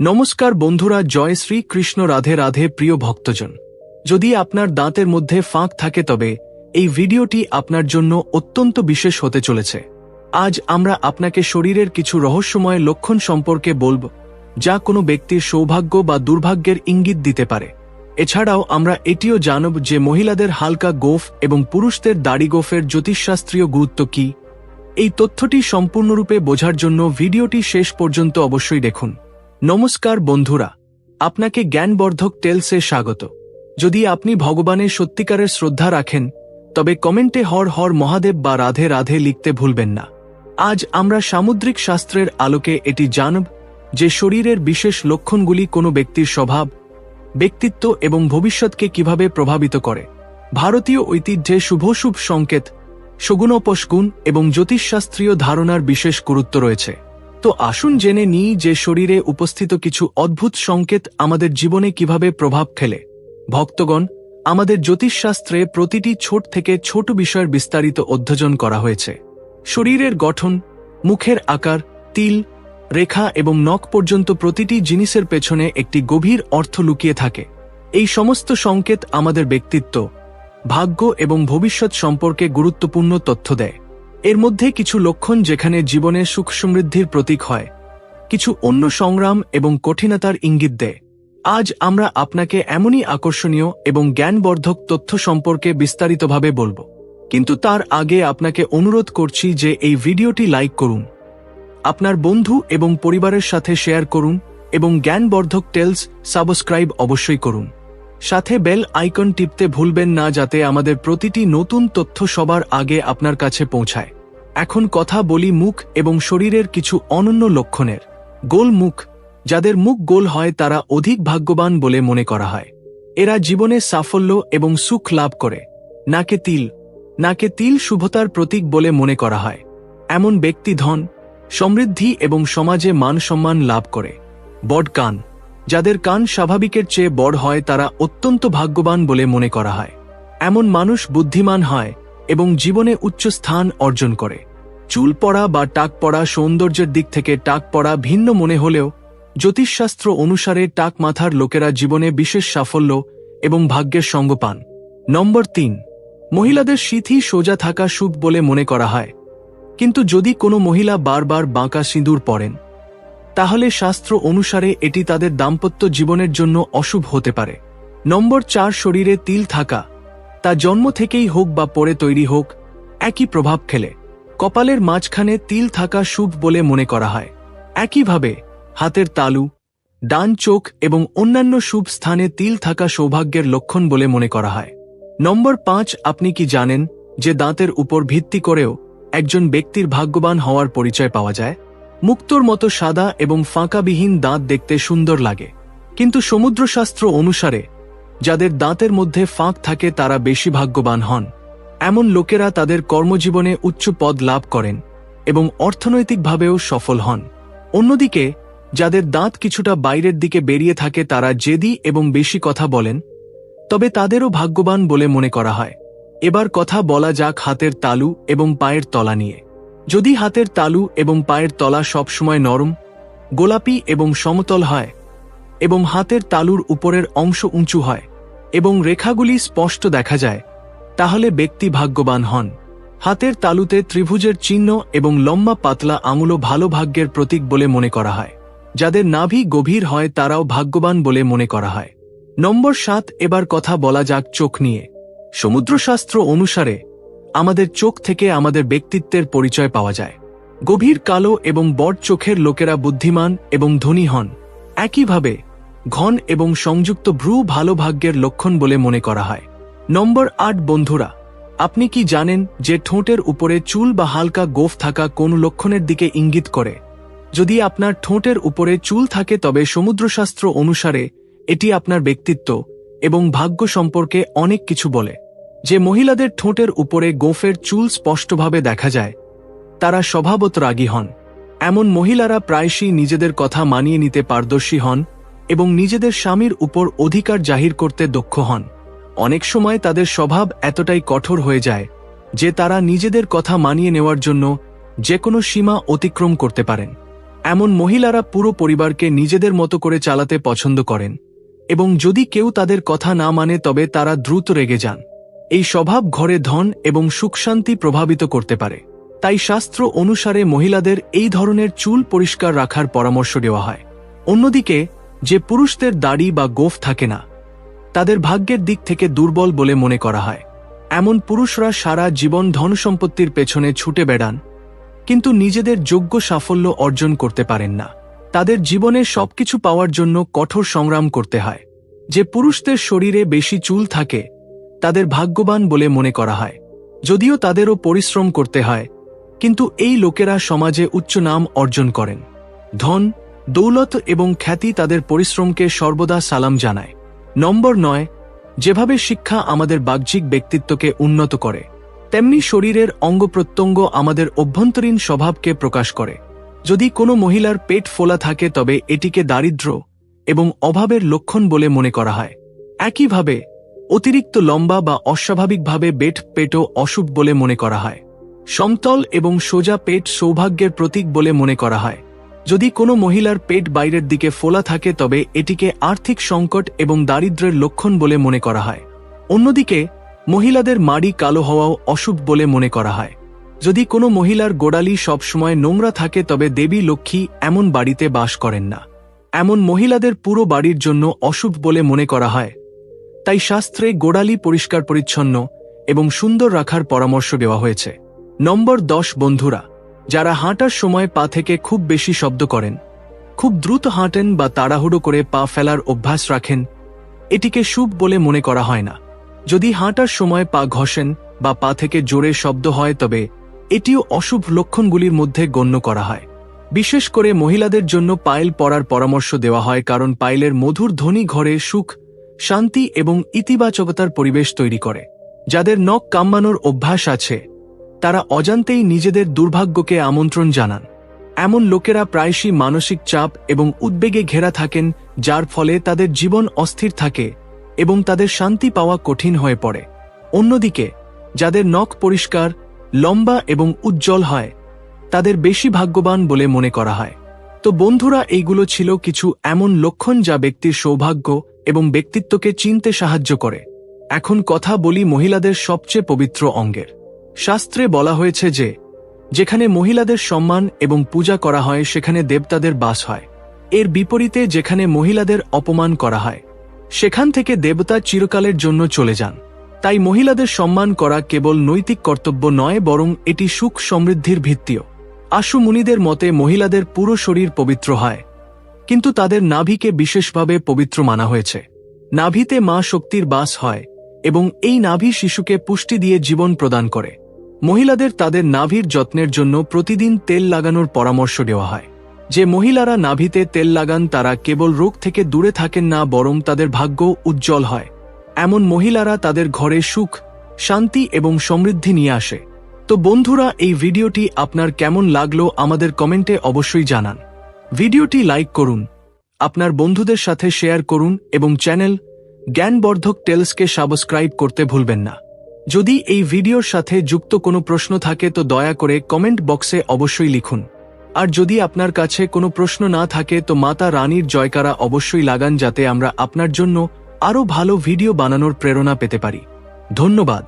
নমস্কার বন্ধুরা, জয় শ্রী কৃষ্ণ রাধে রাধে, প্রিয় ভক্তজন। যদি আপনার দাঁতের মধ্যে ফাঁক থাকে তবে, এই ভিডিওটি আপনার জন্য অত্যন্ত বিশেষ হতে চলেছে। আজ আমরা আপনাকে শরীরের কিছু রহস্যময় লক্ষণ সম্পর্কে বলব, যা কোনো ব্যক্তির সৌভাগ্য বা দুর্ভাগ্যের ইঙ্গিত দিতে পারে। এছাড়াও আমরা এটিও জানব যে মহিলাদের হালকা গোফ এবং পুরুষদের দাড়ি গোফের জ্যোতিষশাস্ত্রীয় গুরুত্ব কি। এই তথ্যটি সম্পূর্ণরূপে বোঝার জন্য ভিডিওটি শেষ পর্যন্ত অবশ্যই দেখুন। নমস্কার বন্ধুরা, আপনাকে জ্ঞানবর্ধক টেলসে স্বাগত। যদি আপনি ভগবানের সত্যিকারের শ্রদ্ধা রাখেন, তবে কমেন্টে হর হর মহাদেব বা রাধে রাধে লিখতে ভুলবেন না। আজ আমরা সামুদ্রিক শাস্ত্রের আলোকে এটি জানব, যে শরীরের বিশেষ লক্ষণগুলি কোনো ব্যক্তির স্বভাব, ব্যক্তিত্ব এবং ভবিষ্যৎকে কীভাবে প্রভাবিত করে। ভারতীয় ঐতিহ্যে শুভশুভ সংকেত সগুণোপসগুণ এবং জ্যোতিষশাস্ত্রীয় ধারণার বিশেষ গুরুত্ব রয়েছে। তো আসুন জেনে নিই যে শরীরে উপস্থিত কিছু অদ্ভুত সংকেত আমাদের জীবনে কীভাবে প্রভাব ফেলে। ভক্তগণ, আমাদের জ্যোতিষশাস্ত্রে প্রতিটি ছোট থেকে ছোট বিষয়ের বিস্তারিত অধ্যয়ন করা হয়েছে। শরীরের গঠন, মুখের আকার, তিল, রেখা এবং নখ পর্যন্ত প্রতিটি জিনিসের পেছনে একটি গভীর অর্থ লুকিয়ে থাকে। এই সমস্ত সংকেত আমাদের ব্যক্তিত্ব, ভাগ্য এবং ভবিষ্যৎ সম্পর্কে গুরুত্বপূর্ণ তথ্য দেয়। এর মধ্যে কিছু লক্ষণ যেখানে জীবনে সুখ সমৃদ্ধির প্রতীক হয়। কিছু অন্য সংগ্রাম এবং কঠিনতার ইঙ্গিত দেয়। আজ আমরা আপনাকে এমনই আকর্ষণীয় এবং জ্ঞানবর্ধক তথ্য সম্পর্কে বিস্তারিতভাবে বলব। কিন্তু তার আগে আপনাকে অনুরোধ করছি যে এই ভিডিওটি লাইক করুন। আপনার বন্ধু এবং পরিবারের সাথে শেয়ার করুন এবং জ্ঞানবর্ধক টেলস সাবস্ক্রাইব অবশ্যই করুন। সাথে বেল আইকন টিপতে ভুলবেন না যাতে আমাদের প্রতিটি নতুন তথ্য সবার আগে আপনার কাছে পৌঁছায়। এখন কথা বলি মুখ এবং শরীরের কিছু অনন্য লক্ষণের। গোল মুখ, যাদের মুখ গোল হয় তারা অধিক ভাগ্যবান বলে মনে করা হয়। এরা জীবনে সাফল্য এবং সুখ লাভ করে। নাকে তিল নাকে তিল শুভতার প্রতীক বলে মনে করা হয়। এমন ব্যক্তি ধন, সমৃদ্ধি এবং সমাজে মান সম্মান লাভ করে। বড কান যাদের কান স্বাভাবিকের চেয়ে বড় হয়, তারা অত্যন্ত ভাগ্যবান বলে মনে করা হয়। এমন মানুষ বুদ্ধিমান হয় এবং জীবনে উচ্চ স্থান অর্জন করে। চুল পড়া বা টাক পড়া সৌন্দর্যের দিক থেকে টাক পড়া ভিন্ন মনে হলেও, জ্যোতিষশাস্ত্র অনুসারে টাক মাথার লোকেরা জীবনে বিশেষ সাফল্য এবং ভাগ্যের সঙ্গ পান। নম্বর তিন, মহিলাদের সিথি সোজা থাকা সুখ বলে মনে করা হয়। কিন্তু যদি কোনো মহিলা বারবার বাঁকা সিঁদুর পরেন তাহলে শাস্ত্র অনুসারে এটি তাদের দাম্পত্য জীবনের জন্য অশুভ হতে পারে। নম্বর চার, শরীরে তিল থাকা। তা জন্ম থেকেই হোক বা পরে তৈরি হোক, একই প্রভাব খেলে কপালের মাঝখানে তিল থাকা শুভ বলে মনে করা হয়। একইভাবে হাতের তালু, ডান চোখ এবং অন্যান্য শুভ স্থানে তিল থাকা সৌভাগ্যের লক্ষণ বলে মনে করা হয়। নম্বর পাঁচ, আপনি কি জানেন যে দাঁতের উপর ভিত্তি করেও একজন ব্যক্তির ভাগ্যবান হওয়ার পরিচয় পাওয়া যায়? মুক্তোর মতো সাদা এবং ফাঁকাবিহীন দাঁত দেখতে সুন্দর লাগে। কিন্তু সমুদ্রশাস্ত্র অনুসারে, যাদের দাঁতের মধ্যে ফাঁক থাকে তারা বেশি ভাগ্যবান হন। এমন লোকেরা তাদের কর্মজীবনে উচ্চ পদ লাভ করেন এবং অর্থনৈতিকভাবেও সফল হন। অন্যদিকে, যাদের দাঁত কিছুটা বাইরের দিকে বেরিয়ে থাকে তারা জেদি এবং বেশি কথা বলেন, তবে তাদেরও ভাগ্যবান বলে মনে করা হয়। এবার কথা বলা যাক হাতের তালু এবং পায়ের তলা নিয়ে। যদি হাতের তালু এবং পায়ের তলা সবসময় নরম, গোলাপি এবং সমতল হয় এবং হাতের তালুর উপরের অংশ উঁচু হয় এবং রেখাগুলি স্পষ্ট দেখা যায়, তাহলে ব্যক্তি ভাগ্যবান হন। হাতের তালুতে ত্রিভুজের চিহ্ন এবং লম্বা পাতলা আঙুলো ভালো ভাগ্যের প্রতীক বলে মনে করা হয়। যাদের নাভি গভীর হয়, তারাও ভাগ্যবান বলে মনে করা হয়। নম্বর সাত, এবার কথা বলা যাক চোখ নিয়ে। সমুদ্রশাস্ত্র অনুসারে আমাদের চোখ থেকে আমাদের ব্যক্তিত্বের পরিচয় পাওয়া যায়। গভীর কালো এবং বড় চোখের লোকেরা বুদ্ধিমান এবং ধনী হন। একইভাবে, ঘন এবং সংযুক্ত ভ্রু ভালো ভাগ্যের লক্ষণ বলে মনে করা হয়। নম্বর আট, বন্ধুরা, আপনি কি জানেন যে ঠোঁটের উপরে চুল বা হালকা গোফ থাকা কোন লক্ষণের দিকে ইঙ্গিত করে? যদি আপনার ঠোঁটের উপরে চুল থাকে তবে সমুদ্রশাস্ত্র অনুসারে এটি আপনার ব্যক্তিত্ব এবং ভাগ্য সম্পর্কে অনেক কিছু বলে। যে মহিলাদের ঠোঁটের উপরে গোফের চুল স্পষ্টভাবে দেখা যায়, তারা স্বভাবত রাগী হন। এমন মহিলারা প্রায়শই নিজেদের কথা মানিয়ে নিতে পারদর্শী হন এবং নিজেদের স্বামীর উপর অধিকার জাহির করতে দক্ষ হন। অনেক সময় তাদের স্বভাব এতটাই কঠোর হয়ে যায় যে তারা নিজেদের কথা মানিয়ে নেওয়ার জন্য যে কোনো সীমা অতিক্রম করতে পারেন। এমন মহিলারা পুরো পরিবারকে নিজেদের মতো করে চালাতে পছন্দ করেন এবং যদি কেউ তাদের কথা না মানে তবে তারা দ্রুত রেগে যান। এই স্বভাব ঘরে ধন এবং সুখশান্তি প্রভাবিত করতে পারে। তাই শাস্ত্র অনুসারে মহিলাদের এই ধরনের চুল পরিষ্কার রাখার পরামর্শ দেওয়া হয়। অন্যদিকে, যে পুরুষদের দাড়ি বা গোফ থাকে না, তাদের ভাগ্যের দিক থেকে দুর্বল বলে মনে করা হয়। এমন পুরুষরা সারা জীবন ধন সম্পত্তির পেছনে ছুটে বেড়ান, কিন্তু নিজেদের যোগ্য সাফল্য অর্জন করতে পারেন না। তাদের জীবনে সবকিছু পাওয়ার জন্য কঠোর সংগ্রাম করতে হয়। যে পুরুষদের শরীরে বেশি চুল থাকে তাদের ভাগ্যবান বলে মনে করা হয়। যদিও তাদেরও পরিশ্রম করতে হয়, কিন্তু এই লোকেরা সমাজে উচ্চ নাম অর্জন করেন। ধন, দৌলত এবং খ্যাতি তাদের পরিশ্রমকে সর্বদা সালাম জানায়। নম্বর নয়, যেভাবে শিক্ষা আমাদের বাহ্যিক ব্যক্তিত্বকে উন্নত করে, তেমনি শরীরের অঙ্গ প্রত্যঙ্গ আমাদের অভ্যন্তরীণ স্বভাবকে প্রকাশ করে। যদি কোনো মহিলার পেট ফোলা থাকে তবে এটিকে দারিদ্র এবং অভাবের লক্ষণ বলে মনে করা হয়। একইভাবে অতিরিক্ত লম্বা বা অস্বাভাবিকভাবে বেট পেটও অশুভ বলে মনে করা হয়। সমতল এবং সোজা পেট সৌভাগ্যের প্রতীক বলে মনে করা হয়। যদি কোনো মহিলার পেট বাইরের দিকে ফোলা থাকে তবে এটিকে আর্থিক সংকট এবং দারিদ্র্যের লক্ষণ বলে মনে করা হয়। অন্যদিকে, মহিলাদের মাড়ি কালো হওয়াও অশুভ বলে মনে করা হয়। যদি কোনো মহিলার গোড়ালি সবসময় নোংরা থাকে তবে দেবী লক্ষ্মী এমন বাড়িতে বাস করেন না। এমন মহিলাদের পুরো বাড়ির জন্য অশুভ বলে মনে করা হয়। তাই শাস্ত্রে গোড়ালি পরিষ্কার পরিচ্ছন্ন এবং সুন্দর রাখার পরামর্শ দেওয়া হয়েছে। নম্বর দশ, বন্ধুরা, যারা হাঁটার সময় পা থেকে খুব বেশি শব্দ করেন, খুব দ্রুত হাঁটেন বা তাড়াহুড়ো করে পা ফেলার অভ্যাস রাখেন, এটিকে শুভ বলে মনে করা হয় না। যদি হাঁটার সময় পা ঘষেন বা পা থেকে জোরে শব্দ হয়, তবে এটিও অশুভ লক্ষণগুলির মধ্যে গণ্য করা হয়। বিশেষ করে মহিলাদের জন্য পায়েল পরার পরামর্শ দেওয়া হয়, কারণ পায়েলের মধুর ধ্বনি ঘরে সুখ শান্তি এবং ইতিবাচকতার পরিবেশ তৈরি করে। যাদের নখ কাম্মানোর অভ্যাস আছে, তারা অজান্তেই নিজেদের দুর্ভাগ্যকে আমন্ত্রণ জানান। এমন লোকেরা প্রায়শই মানসিক চাপ এবং উদ্বেগে ঘেরা থাকেন, যার ফলে তাদের জীবন অস্থির থাকে এবং তাদের শান্তি পাওয়া কঠিন হয়ে পড়ে। অন্যদিকে, যাদের নখ পরিষ্কার, লম্বা এবং উজ্জ্বল হয়, তাদের বেশি ভাগ্যবান বলে মনে করা হয়। তো বন্ধুরা, এইগুলো ছিল কিছু এমন লক্ষণ যা ব্যক্তির সৌভাগ্য এবং ব্যক্তিত্বকে চিনতে সাহায্য করে। এখন কথা বলি মহিলাদের সবচেয়ে পবিত্র অঙ্গের। শাস্ত্রে বলা হয়েছে যে, যেখানে মহিলাদের সম্মান এবং পূজা করা হয়, সেখানে দেবতাদের বাস হয়। এর বিপরীতে যেখানে মহিলাদের অপমান করা হয়, সেখান থেকে দেবতা চিরকালের জন্য চলে যান। তাই মহিলাদের সম্মান করা কেবল নৈতিক কর্তব্য নয়, বরং এটি সুখ সমৃদ্ধির ভিত্তিও। আশু মুনিদের মতে মহিলাদের পুরো শরীর পবিত্র হয়। কিন্তু তাদের নাভিকে বিশেষভাবে পবিত্র মানা হয়েছে। নাভিতে মা শক্তির বাস হয় এবং এই নাভি শিশুকে পুষ্টি দিয়ে জীবন প্রদান করে। মহিলাদের তাদের নাভির যত্নের জন্য প্রতিদিন তেল লাগানোর পরামর্শ দেওয়া হয়। যে মহিলারা নাভিতে তেল লাগান তারা কেবল রোগ থেকে দূরে থাকেন না, বরং তাদের ভাগ্য উজ্জ্বল হয়। এমন মহিলারা তাদের ঘরে সুখ, শান্তি এবং সমৃদ্ধি নিয়ে আসে। তো বন্ধুরা, এই ভিডিওটি আপনার কেমন লাগল আমাদের কমেন্টে অবশ্যই জানান। ভিডিওটি লাইক করুন। আপনার বন্ধুদের সাথে শেয়ার করুন এবং চ্যানেল জ্ঞানবর্ধক টেলসকে সাবস্ক্রাইব করতে ভুলবেন না। যদি এই ভিডিওর সাথে যুক্ত কোনো প্রশ্ন থাকে তো দয়া করে কমেন্ট বক্সে অবশ্যই লিখুন। আর যদি আপনার কাছে কোনো প্রশ্ন না থাকে তো মাতা রানীর জয়কারা অবশ্যই লাগান যাতে আমরা আপনার জন্য আরও ভালো ভিডিও বানানোর প্রেরণা পেতে পারি। ধন্যবাদ।